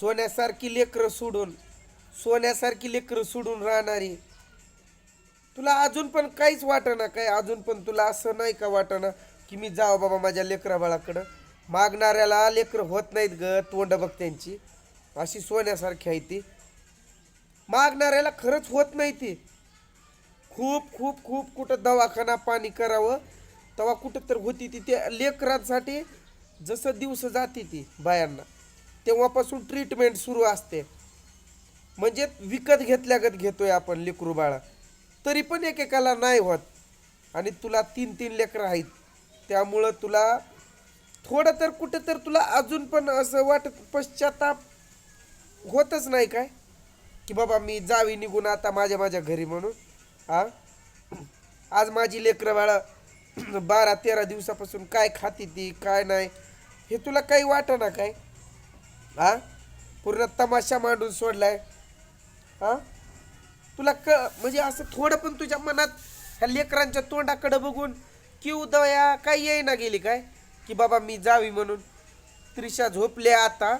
सोन्यासारखी लेकरं सोडून सोन्यासारखी लेकरं सोडून राहणारी. तुला अजून पण काहीच वाटेना काय? अजून पण तुला असं नाही का वाटणं की मी जाव बाबा माझ्या लेकरा बाळाकडं? मागणाऱ्याला लेकरं होत नाहीत ग तोंड बघ त्यांची. अशी सोन्यासारखी आहे ती. मागणाऱ्याला खरंच होत नाही ती. खूप खूप खूप कुठं दवाखाना पाणी करावं तेव्हा कुठं तर होती ती. त्या लेकरांसाठी जसं दिवस जाते ती बायांना. तेव्हापासून ट्रीटमेंट सुरू असते. म्हणजे विकत घेतल्यागत घेतोय आपण लेकरू बाळा. तरी पण एकेकाला नाही होत. आणि तुला तीन तीन लेकरं आहेत. त्यामुळं तुला थोडं तर कुठं तर तुला अजून पण असं वाटत पश्चाताप होतच नाही काय? की बाबा मी जावी निघून आता माझ्या माझ्या घरी म्हणून हा आज माझी लेकरं बाळा बारा तेरा दिवसापासून काय खाती ती काय नाही हे तुला काही वाटना काय? हा? पूर्ण तमाशा मांडून सोडलाय. हा? तुला क म्हणजे असं थोडं पण तुझ्या मनात ह्या लेकरांच्या तोंडाकडे बघून की उदया काय येईना गेली काय? की बाबा मी जावी म्हणून. त्रिशा झोपले आता.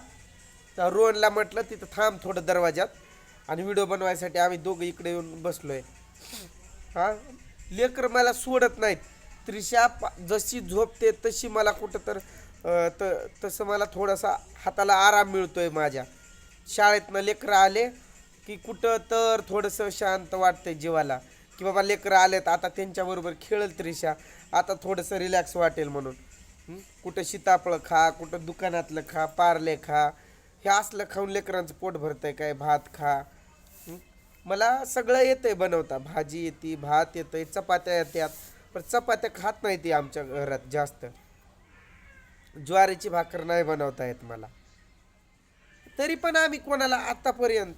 तर रोहनला म्हटलं तिथं थांब थोडं दरवाजात आणि व्हिडिओ बनवायसाठी आम्ही दोघं इकडे येऊन बसलो आहे हां? लेकर मला सोडत नाहीत. त्रिशा पा- जशी झोपते तशी मला कुठं तर त तसं मला थोडासा हाताला आराम मिळतोय माझ्या. शाळेतनं लेकरं आले की कुठं तर थोडंसं शांत वाटतंय जीवाला. की बाबा लेकरं आलेत आता त्यांच्याबरोबर खेळल त्रिशा आता थोडंसं रिलॅक्स वाटेल म्हणून. कुठं सीताफळं खा कुठं दुकानातलं खा पार्ले खा हे असलं खाऊन लेकरांचं पोट भरतंय काय भात खा. मला सगळं येतंय बनवता. भाजी येते भात येतंय चपात्या येतात पण चपात्या खात नाही ती आमच्या घरात जास्त. ज्वारीची भाकर नाही बनवता येत मला. तरी पण आम्ही कोणाला आत्तापर्यंत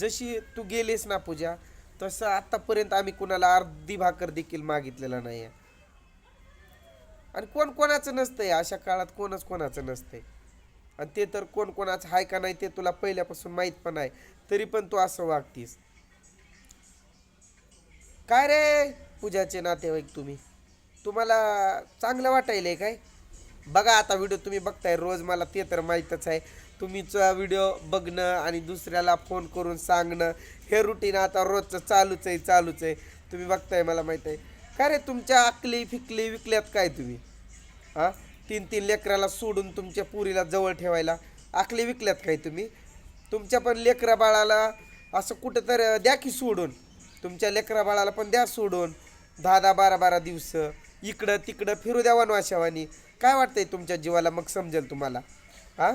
जशी तू गेलीस ना पूजा तसं आत्तापर्यंत आम्ही कोणाला अर्धी भाकर देखील मागितलेला नाही आहे आणि कोण कोणाचं नसतंय अशा काळात कोणच कोणाचं नसतंय. आणि ते तर कोण कोणाचं आहे का नाही ते तुला पहिल्यापासून माहीत पण आहे तरी पण तू असं वागतीस. काय रे पूजाचे नातेवाईक तुम्ही? तुम्हाला चांगलं वाटायलंय काय? बघा आता व्हिडिओ तुम्ही बघताय रोज मला ते तर माहीतच आहे. तुम्हीचा व्हिडिओ बघणं आणि दुसऱ्याला फोन करून सांगणं हे रुटीन आता रोजचं चालूच आहे चालूच आहे. तुम्ही बघताय मला माहीत आहे. का रे तुमच्या अकली फिकली विकल्यात काय तुम्ही? हां? तीन तीन लेकराला सोडून तुमच्या पुरीला जवळ ठेवायला आकली विकल्यात काय तुम्ही? तुमच्या पण लेकरा बाळाला असं कुठं तर द्या की सोडून. तुमच्या लेकरा बाळाला पण द्या सोडून. दहा दहा बारा बारा दिवस. इकडं तिकडं फिरू द्या वनवाशावानी. काय वाटतंय तुमच्या जीवाला? मग समजेल तुम्हाला. हा?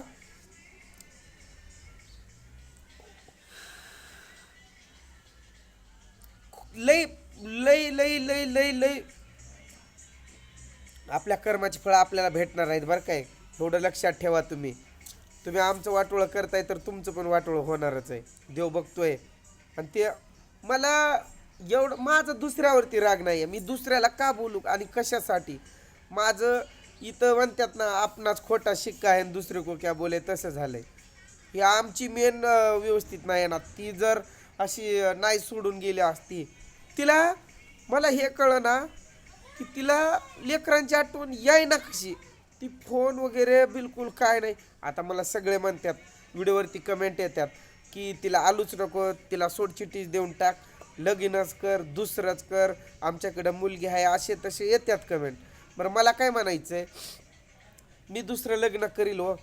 लई लई लई लई लई लई. आपल्या कर्माची फळं आपल्याला भेटणार आहेत बरं काय थोडं लक्षात ठेवा तुम्ही. तुम्ही आमचं वाटोळं करताय तर तुमचं पण वाटोळं होणारच आहे. देव बघतोय. आणि ते मला एवढं माझं दुसऱ्यावरती राग नाही आहे मी दुसऱ्याला का बोलू आणि कशासाठी? माझं इथं म्हणतात ना आपणाच खोटा शिक्का आहे आणि दुसरे को क्या बोले तसं झालंय. ही आमची मेन व्यवस्थित नाही ना ती जर अशी नाही सोडून गेली असती. तिला मला हे कळलं ना की तिला लेकरांची आठवण याय ना कशी? ती फोन वगैरे बिलकुल काय नाही. आता मला सगळे म्हणतात व्हिडिओवरती कमेंट येतात की तिला आलूच नको तिला सोडचिटीच देऊन टाक. लगीनच कर दुसरंच कर आमच्याकडं मुलगी आहे असे तसे येतात कमेंट बरं मला काय म्हणायचं आहे मी दुसरं लग्न करील हो.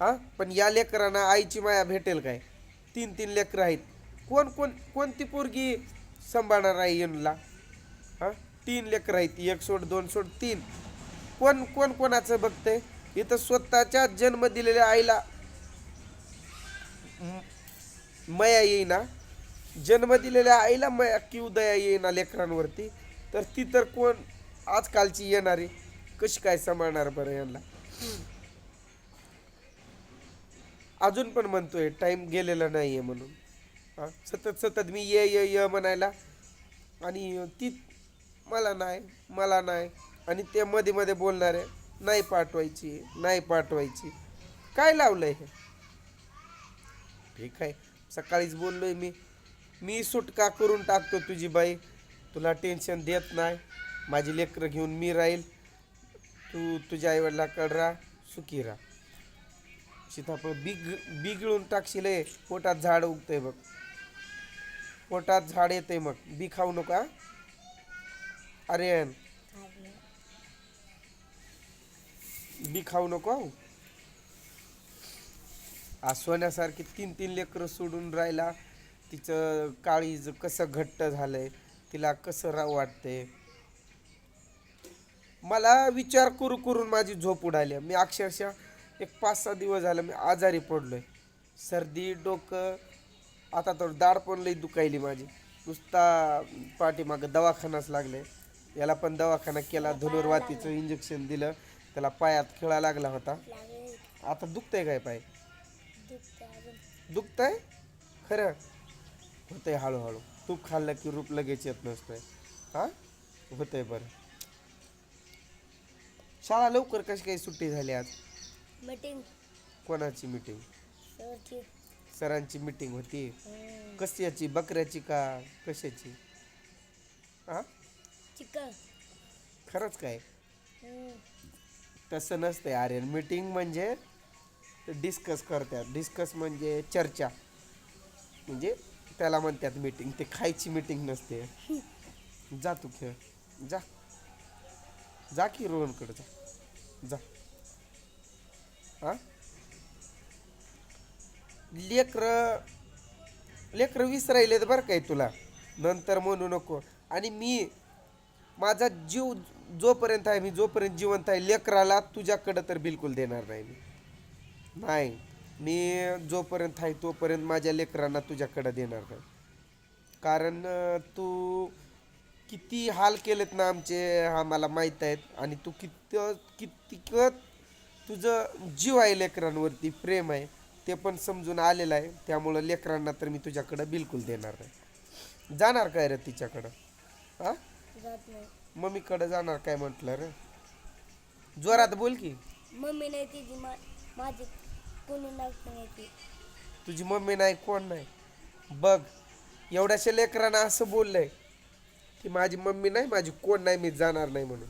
हां? पण या लेकरांना आईची माया भेटेल काय? तीन तीन लेकरं आहेत. कोण कोण कोणती पोरगी सांभाळणार आहे यांना हां? तीन लेकरं आहेत. एक सोड दोन सोड तीन. कोण कोण कोणाचं बघतंय? इथं स्वतःच्या जन्म दिलेल्या आईला मया येईना. जन्म दिलेल्या आईला मग की उदया येईना लेकरांवरती? तर ती तर कोण? आजकालची येणारी. कशी काय सांभाळणार बरं यांना? अजून पण म्हणतोय टाईम गेलेला नाही आहे म्हणून. हां? सतत सतत मी ये ये ये म्हणायला. आणि ती मला नाही मला नाही. आणि ते मध्ये मध्ये बोलणार आहे नाही पाठवायची नाही पाठवायची. काय लावलंय हे? ठीक आहे. सकाळीच बोललोय मी. मी सुटका करून टाकतो तुझी बाई. तुला टेन्शन देत नाही. माझी लेकरं घेऊन मी राहील. तू तुझ्या आईवडिलाकडे राहा सुखी राहा. सीताफळ बिग बिगळून टाकशील हे, पोटात झाड उगतंय बघ. पोटात झाड येते मग. बी खाऊ नका अरे बी खाऊ नको आज सोन्यासारखी तीन तीन लेकरं सोडून राहिला. तिचं काळीज कसं घट्ट झालंय तिला कसं राव वाटतंय? मला विचार करू करून माझी झोप उडाली. मी अक्षरशः एक पाच सहा दिवस झालं मी आजारी पडलोय. सर्दी डोकं आता तर दाढ पण लई दुखायली माझी. नुसता पाठीमागं दवाखानाच लागले याला पण दवाखाना केला धनुर्वातीचं इंजेक्शन दिलं. त्याला पायात खिळा लागला होता. आता दुखतंय काय पाय? दुखतंय? खरं? होतंय हळूहळू. तूप खाल्लं की रूप लगेच येत नसतंय. हा? होतंय बरं. शाळा लवकर कशी काही सुट्टी झाली आज? मीटिंग. कोणाची मीटिंग? सरांची. मीटिंग होती. कशाची? बकऱ्याची का कशाची? हा चिकन. खरंच काय? तसं नसतंय आर्यन मीटिंग म्हणजे डिस्कस करतात. डिस्कस म्हणजे चर्चा. म्हणजे त्याला म्हणतात मीटिंग ते खायची मीटिंग नसते. जा तू खेळ. जा. जा की रोहनकडे जा. जा. हा? लेकर लेकर विसरायलेत बरं काय तुला. नंतर म्हणू नको. आणि मी माझा जीव जोपर्यंत आहे मी जोपर्यंत जिवंत आहे लेकराला तुझ्याकडं तर बिलकुल देणार नाही मी. नाही. मी जोपर्यंत आहे तोपर्यंत माझ्या लेकरांना तुझ्याकडं देणार नाही. कारण तू किती हाल केलेत ना आमचे आम्हाला माहीत आहेत. आणि तू कित कितकं तुझं जीव आहे लेकरांवरती प्रेम आहे ते पण समजून आलेलं आहे. त्यामुळं लेकरांना तर मी तुझ्याकडं बिलकुल देणार नाही. जाणार काय रे तिच्याकडं? हा? मम्मीकडं जाणार काय म्हटलं रे? जोरात बोल की. मम्मी नाही तिची माझी कोणी तुझी मम्मी नाही कोण नाही. बघ एवढ्याशा लेकरांना असं बोललंय की माझी मम्मी नाही माझी कोण नाही मी जाणार नाही म्हणून.